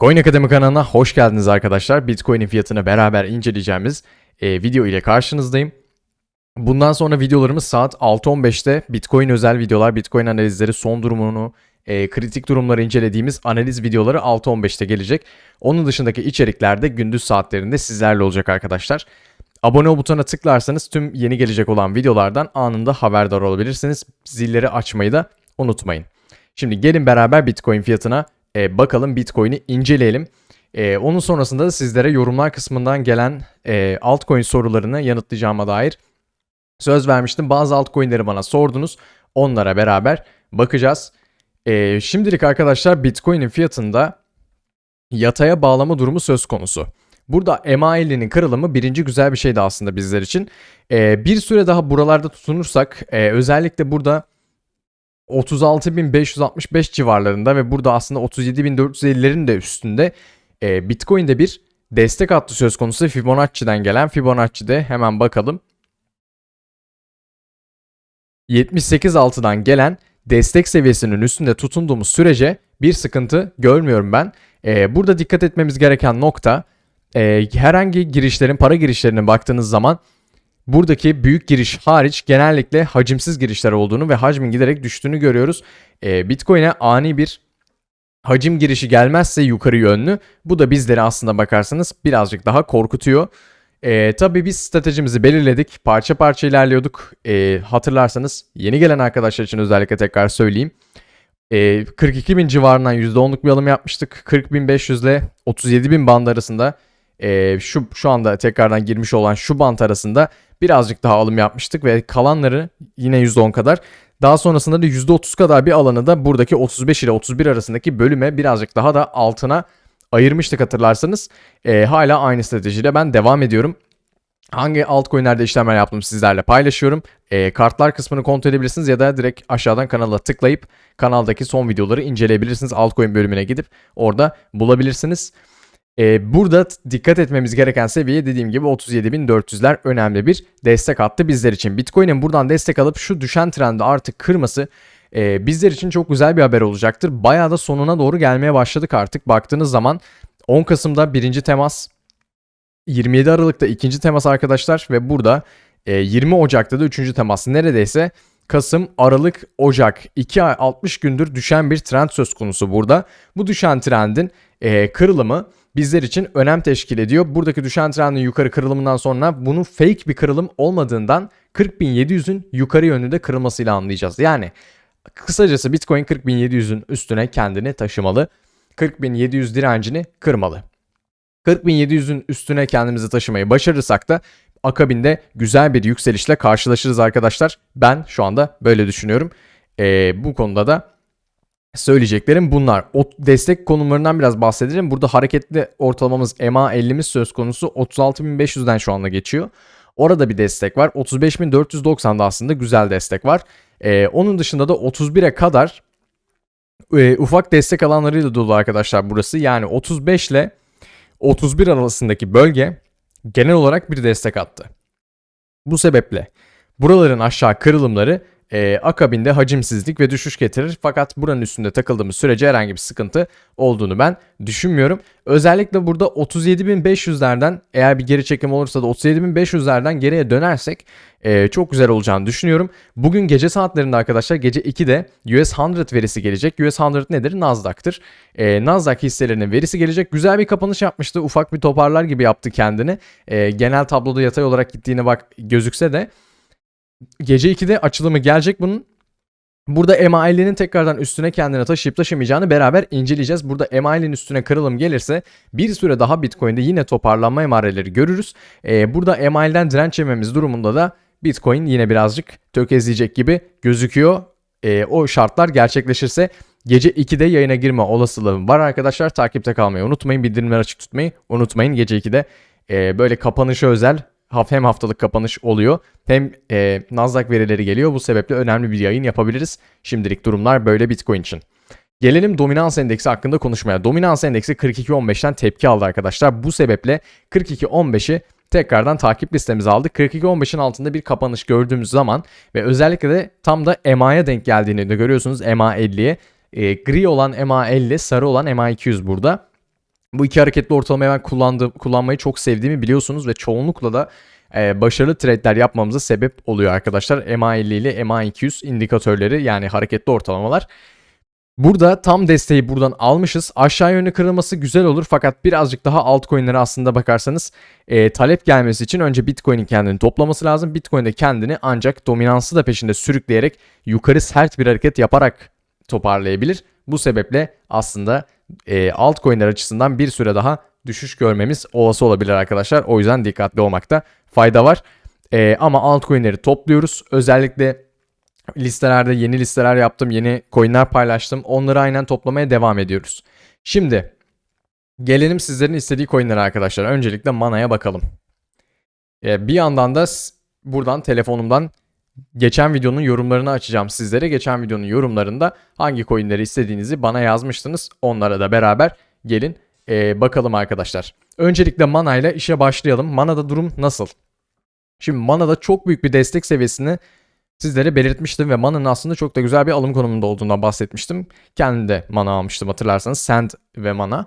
Coin Akademi kanalına hoş geldiniz arkadaşlar. Bitcoin'in fiyatını beraber inceleyeceğimiz e, video ile karşınızdayım. Bundan sonra videolarımız saat 6.15'te Bitcoin özel videolar, Bitcoin analizleri, son durumunu, e, kritik durumları incelediğimiz analiz videoları 6.15'te gelecek. Onun dışındaki içerikler de gündüz saatlerinde sizlerle olacak arkadaşlar. Abone ol butonuna tıklarsanız tüm yeni gelecek olan videolardan anında haberdar olabilirsiniz. Zilleri açmayı da unutmayın. Şimdi gelin beraber Bitcoin fiyatına e, bakalım Bitcoin'i inceleyelim. E, onun sonrasında da sizlere yorumlar kısmından gelen e, altcoin sorularını yanıtlayacağıma dair söz vermiştim. Bazı altcoin'leri bana sordunuz. Onlara beraber bakacağız. E, şimdilik arkadaşlar Bitcoin'in fiyatında yataya bağlama durumu söz konusu. Burada MA50'nin kırılımı birinci güzel bir şeydi aslında bizler için. E, bir süre daha buralarda tutunursak e, özellikle burada 36.565 civarlarında ve burada aslında 37.450'lerin de üstünde e, Bitcoin'de bir destek hattı söz konusu Fibonacci'den gelen Fibonacci'de hemen bakalım. 78.6'dan gelen destek seviyesinin üstünde tutunduğumuz sürece bir sıkıntı görmüyorum ben. E, burada dikkat etmemiz gereken nokta e, herhangi girişlerin para girişlerine baktığınız zaman Buradaki büyük giriş hariç genellikle hacimsiz girişler olduğunu ve hacmin giderek düştüğünü görüyoruz. E, Bitcoin'e ani bir hacim girişi gelmezse yukarı yönlü bu da bizleri aslında bakarsanız birazcık daha korkutuyor. E, tabii biz stratejimizi belirledik. Parça parça ilerliyorduk. E, hatırlarsanız yeni gelen arkadaşlar için özellikle tekrar söyleyeyim. E, 42 bin civarından %10'luk bir alım yapmıştık. 40.500 ile 37.000 band arasında e, şu şu anda tekrardan girmiş olan şu bant arasında birazcık daha alım yapmıştık ve kalanları yine %10 kadar daha sonrasında da %30 kadar bir alanı da buradaki 35 ile 31 arasındaki bölüme birazcık daha da altına ayırmıştık hatırlarsanız. E, hala aynı stratejiyle ben devam ediyorum. Hangi altcoin'lerde işlemler yaptım sizlerle paylaşıyorum. E, kartlar kısmını kontrol edebilirsiniz ya da direkt aşağıdan kanala tıklayıp kanaldaki son videoları inceleyebilirsiniz. Altcoin bölümüne gidip orada bulabilirsiniz. Ee, burada dikkat etmemiz gereken seviye dediğim gibi 37.400'ler önemli bir destek attı bizler için. Bitcoin'in buradan destek alıp şu düşen trendi artık kırması e, bizler için çok güzel bir haber olacaktır. Bayağı da sonuna doğru gelmeye başladık artık. Baktığınız zaman 10 Kasım'da birinci temas, 27 Aralık'ta ikinci temas arkadaşlar ve burada e, 20 Ocak'ta da üçüncü temas. Neredeyse Kasım, Aralık, Ocak 2 ay 60 gündür düşen bir trend söz konusu burada. Bu düşen trendin e, kırılımı bizler için önem teşkil ediyor. Buradaki düşen trendin yukarı kırılımından sonra bunun fake bir kırılım olmadığından 40.700'ün yukarı yönünde kırılmasıyla anlayacağız. Yani kısacası Bitcoin 40.700'ün üstüne kendini taşımalı. 40.700 direncini kırmalı. 40.700'ün üstüne kendimizi taşımayı başarırsak da akabinde güzel bir yükselişle karşılaşırız arkadaşlar. Ben şu anda böyle düşünüyorum. Ee, bu konuda da söyleyeceklerim bunlar. O destek konumlarından biraz bahsedelim. Burada hareketli ortalamamız EMA 50'miz söz konusu 36.500'den şu anda geçiyor. Orada bir destek var. 35.490'da aslında güzel destek var. Ee, onun dışında da 31'e kadar e, ufak destek alanlarıyla dolu arkadaşlar burası. Yani 35 ile 31 arasındaki bölge genel olarak bir destek attı. Bu sebeple buraların aşağı kırılımları e, akabinde hacimsizlik ve düşüş getirir. Fakat buranın üstünde takıldığımız sürece herhangi bir sıkıntı olduğunu ben düşünmüyorum. Özellikle burada 37.500'lerden eğer bir geri çekim olursa da 37.500'lerden geriye dönersek e, çok güzel olacağını düşünüyorum. Bugün gece saatlerinde arkadaşlar gece 2'de US 100 verisi gelecek. US 100 nedir? Nasdaq'tır. E, Nasdaq hisselerinin verisi gelecek. Güzel bir kapanış yapmıştı. Ufak bir toparlar gibi yaptı kendini. E, genel tabloda yatay olarak gittiğine bak gözükse de Gece 2'de açılımı gelecek bunun. Burada MA50'nin tekrardan üstüne kendine taşıyıp taşımayacağını beraber inceleyeceğiz. Burada MA50'nin üstüne kırılım gelirse bir süre daha Bitcoin'de yine toparlanma emareleri görürüz. Ee, burada MA50'den direnç yememiz durumunda da Bitcoin yine birazcık tökezleyecek gibi gözüküyor. Ee, o şartlar gerçekleşirse gece 2'de yayına girme olasılığım var arkadaşlar. Takipte kalmayı unutmayın. Bildirimleri açık tutmayı unutmayın. Gece 2'de e, böyle kapanışa özel hem haftalık kapanış oluyor hem e, Nasdaq verileri geliyor. Bu sebeple önemli bir yayın yapabiliriz. Şimdilik durumlar böyle Bitcoin için. Gelelim dominans endeksi hakkında konuşmaya. Dominans endeksi 42.15'ten tepki aldı arkadaşlar. Bu sebeple 42.15'i tekrardan takip listemize aldık. 42.15'in altında bir kapanış gördüğümüz zaman ve özellikle de tam da EMA'ya denk geldiğini de görüyorsunuz. EMA 50'ye. E, gri olan EMA 50, sarı olan EMA 200 burada. Bu iki hareketli ortalamayı ben kullandığım, kullanmayı çok sevdiğimi biliyorsunuz ve çoğunlukla da e, başarılı trade'ler yapmamıza sebep oluyor arkadaşlar. MA50 ile MA200 indikatörleri yani hareketli ortalamalar. Burada tam desteği buradan almışız. Aşağı yönlü kırılması güzel olur fakat birazcık daha altcoin'lere aslında bakarsanız e, talep gelmesi için önce Bitcoin'in kendini toplaması lazım. Bitcoin de kendini ancak dominansı da peşinde sürükleyerek yukarı sert bir hareket yaparak toparlayabilir. Bu sebeple aslında e, altcoin'ler açısından bir süre daha düşüş görmemiz olası olabilir arkadaşlar. O yüzden dikkatli olmakta fayda var. E, ama altcoin'leri topluyoruz. Özellikle listelerde yeni listeler yaptım, yeni coin'ler paylaştım. Onları aynen toplamaya devam ediyoruz. Şimdi gelelim sizlerin istediği coin'lere arkadaşlar. Öncelikle Mana'ya bakalım. E, bir yandan da buradan telefonumdan geçen videonun yorumlarını açacağım sizlere. Geçen videonun yorumlarında hangi coin'leri istediğinizi bana yazmıştınız. Onlara da beraber gelin e, bakalım arkadaşlar. Öncelikle Mana ile işe başlayalım. Mana'da durum nasıl? Şimdi Mana'da çok büyük bir destek seviyesini sizlere belirtmiştim ve Mana'nın aslında çok da güzel bir alım konumunda olduğundan bahsetmiştim. Kendi de Mana almıştım hatırlarsanız. Sand ve Mana.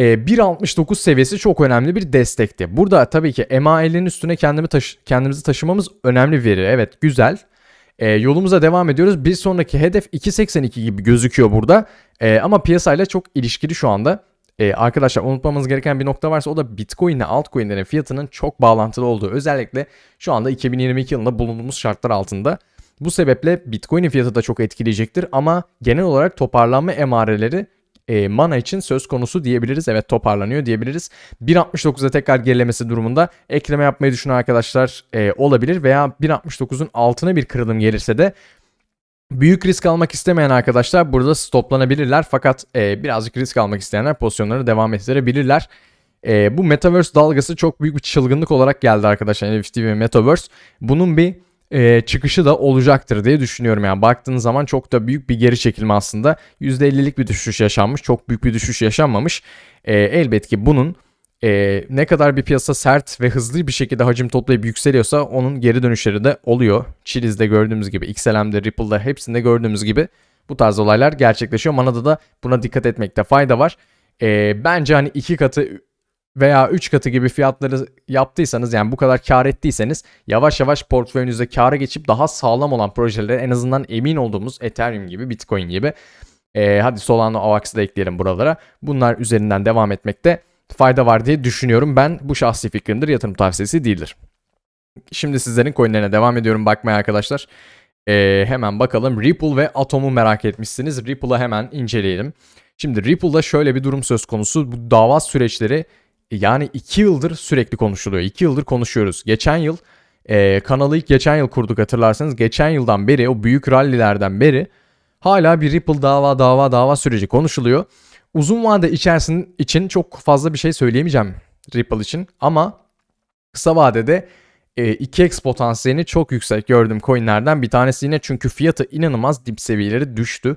E, 1.69 seviyesi çok önemli bir destekti. Burada tabii ki MA50'nin üstüne kendimi taşı kendimizi taşımamız önemli bir veri. Evet güzel. E, yolumuza devam ediyoruz. Bir sonraki hedef 2.82 gibi gözüküyor burada. E, ama piyasayla çok ilişkili şu anda. E, arkadaşlar unutmamamız gereken bir nokta varsa o da Bitcoin ile altcoin'lerin fiyatının çok bağlantılı olduğu. Özellikle şu anda 2022 yılında bulunduğumuz şartlar altında. Bu sebeple Bitcoin'in fiyatı da çok etkileyecektir ama genel olarak toparlanma emareleri e, mana için söz konusu diyebiliriz. Evet toparlanıyor diyebiliriz. 1.69'a tekrar gerilemesi durumunda ekleme yapmayı düşünen arkadaşlar e, olabilir veya 1.69'un altına bir kırılım gelirse de Büyük risk almak istemeyen arkadaşlar burada stoplanabilirler fakat e, birazcık risk almak isteyenler pozisyonları devam ettirebilirler. E, bu Metaverse dalgası çok büyük bir çılgınlık olarak geldi arkadaşlar NFT ve Metaverse. Bunun bir e, çıkışı da olacaktır diye düşünüyorum. Yani baktığınız zaman çok da büyük bir geri çekilme aslında. %50'lik bir düşüş yaşanmış. Çok büyük bir düşüş yaşanmamış. E, elbet ki bunun e, ne kadar bir piyasa sert ve hızlı bir şekilde hacim toplayıp yükseliyorsa onun geri dönüşleri de oluyor. Chiliz'de gördüğümüz gibi, XLM'de, Ripple'da hepsinde gördüğümüz gibi bu tarz olaylar gerçekleşiyor. Manada da buna dikkat etmekte fayda var. E, bence hani iki katı veya 3 katı gibi fiyatları yaptıysanız yani bu kadar kar ettiyseniz yavaş yavaş portföyünüzde kara geçip daha sağlam olan projelere en azından emin olduğumuz Ethereum gibi, Bitcoin gibi e, hadi Solana, Avax'ı da ekleyelim buralara. Bunlar üzerinden devam etmekte fayda var diye düşünüyorum. Ben bu şahsi fikrimdir. Yatırım tavsiyesi değildir. Şimdi sizlerin coinlerine devam ediyorum bakmaya arkadaşlar. Ee, hemen bakalım. Ripple ve Atom'u merak etmişsiniz. Ripple'ı hemen inceleyelim. Şimdi Ripple'da şöyle bir durum söz konusu. Bu dava süreçleri yani 2 yıldır sürekli konuşuluyor. 2 yıldır konuşuyoruz. Geçen yıl e, kanalı ilk geçen yıl kurduk hatırlarsanız. Geçen yıldan beri o büyük rallilerden beri hala bir Ripple dava dava dava süreci konuşuluyor. Uzun vade içerisinde için çok fazla bir şey söyleyemeyeceğim Ripple için ama kısa vadede e, 2x potansiyelini çok yüksek gördüğüm coinlerden bir tanesi yine çünkü fiyatı inanılmaz dip seviyeleri düştü.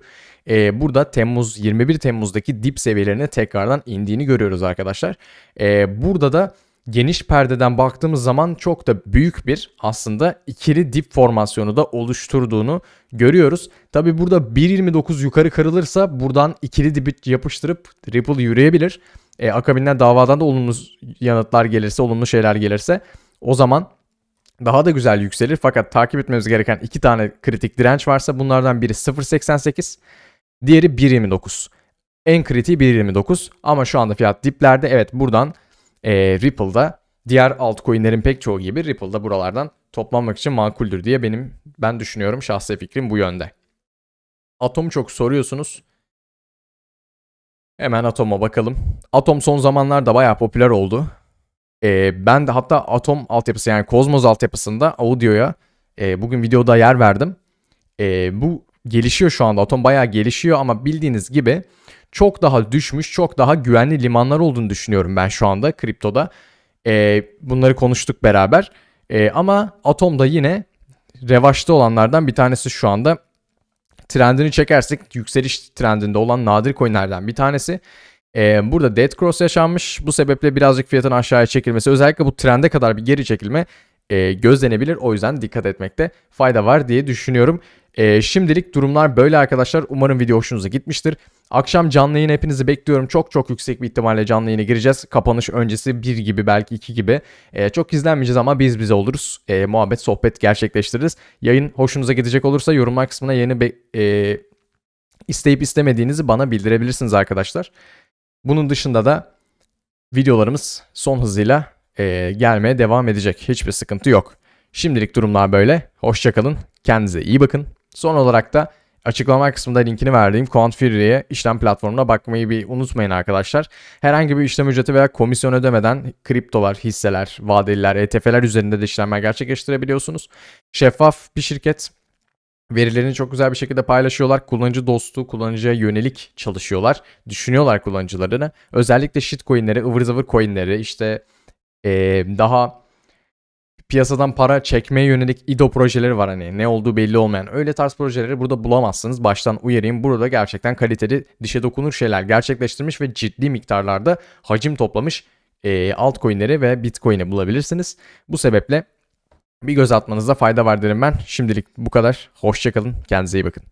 E, burada Temmuz 21 Temmuz'daki dip seviyelerine tekrardan indiğini görüyoruz arkadaşlar. E, burada da geniş perdeden baktığımız zaman çok da büyük bir aslında ikili dip formasyonu da oluşturduğunu görüyoruz. Tabi burada 1.29 yukarı kırılırsa buradan ikili dibi yapıştırıp Ripple yürüyebilir. E, akabinden davadan da olumlu yanıtlar gelirse, olumlu şeyler gelirse o zaman daha da güzel yükselir. Fakat takip etmemiz gereken iki tane kritik direnç varsa bunlardan biri 0.88, diğeri 1.29. En kritiği 1.29 ama şu anda fiyat diplerde. Evet buradan e, Ripple'da diğer altcoin'lerin pek çoğu gibi Ripple'da buralardan toplanmak için makuldür diye benim ben düşünüyorum şahsi fikrim bu yönde. Atom çok soruyorsunuz. Hemen Atom'a bakalım. Atom son zamanlarda bayağı popüler oldu. Ee, ben de hatta Atom altyapısı yani Cosmos altyapısında audio'ya e, bugün videoda yer verdim. E, bu gelişiyor şu anda. Atom bayağı gelişiyor ama bildiğiniz gibi çok daha düşmüş, çok daha güvenli limanlar olduğunu düşünüyorum ben şu anda kriptoda. E, bunları konuştuk beraber. E, ama Atom da yine revaçta olanlardan bir tanesi şu anda. Trendini çekersek yükseliş trendinde olan nadir coinlerden bir tanesi. Ee, burada dead cross yaşanmış. Bu sebeple birazcık fiyatın aşağıya çekilmesi özellikle bu trende kadar bir geri çekilme e, gözlenebilir. O yüzden dikkat etmekte fayda var diye düşünüyorum. Ee, şimdilik durumlar böyle arkadaşlar. Umarım video hoşunuza gitmiştir. Akşam canlı yayın hepinizi bekliyorum. Çok çok yüksek bir ihtimalle canlı yayına gireceğiz. Kapanış öncesi 1 gibi belki 2 gibi. Ee, çok izlenmeyeceğiz ama biz bize oluruz. Ee, muhabbet sohbet gerçekleştiririz. Yayın hoşunuza gidecek olursa yorumlar kısmına be- e, isteyip istemediğinizi bana bildirebilirsiniz arkadaşlar. Bunun dışında da videolarımız son hızıyla e, gelmeye devam edecek. Hiçbir sıkıntı yok. Şimdilik durumlar böyle. Hoşçakalın. Kendinize iyi bakın. Son olarak da açıklama kısmında linkini verdiğim Quantfury'ye işlem platformuna bakmayı bir unutmayın arkadaşlar. Herhangi bir işlem ücreti veya komisyon ödemeden kriptolar, hisseler, vadeliler, ETF'ler üzerinde de işlemler gerçekleştirebiliyorsunuz. Şeffaf bir şirket. Verilerini çok güzel bir şekilde paylaşıyorlar. Kullanıcı dostu, kullanıcıya yönelik çalışıyorlar. Düşünüyorlar kullanıcılarını. Özellikle shitcoin'leri, ıvır zıvır coin'leri, işte ee, daha piyasadan para çekmeye yönelik IDO projeleri var hani ne olduğu belli olmayan. Öyle tarz projeleri burada bulamazsınız. Baştan uyarayım. Burada gerçekten kaliteli dişe dokunur şeyler gerçekleştirmiş ve ciddi miktarlarda hacim toplamış e, altcoin'leri ve bitcoin'i bulabilirsiniz. Bu sebeple bir göz atmanızda fayda var derim ben. Şimdilik bu kadar. Hoşçakalın. Kendinize iyi bakın.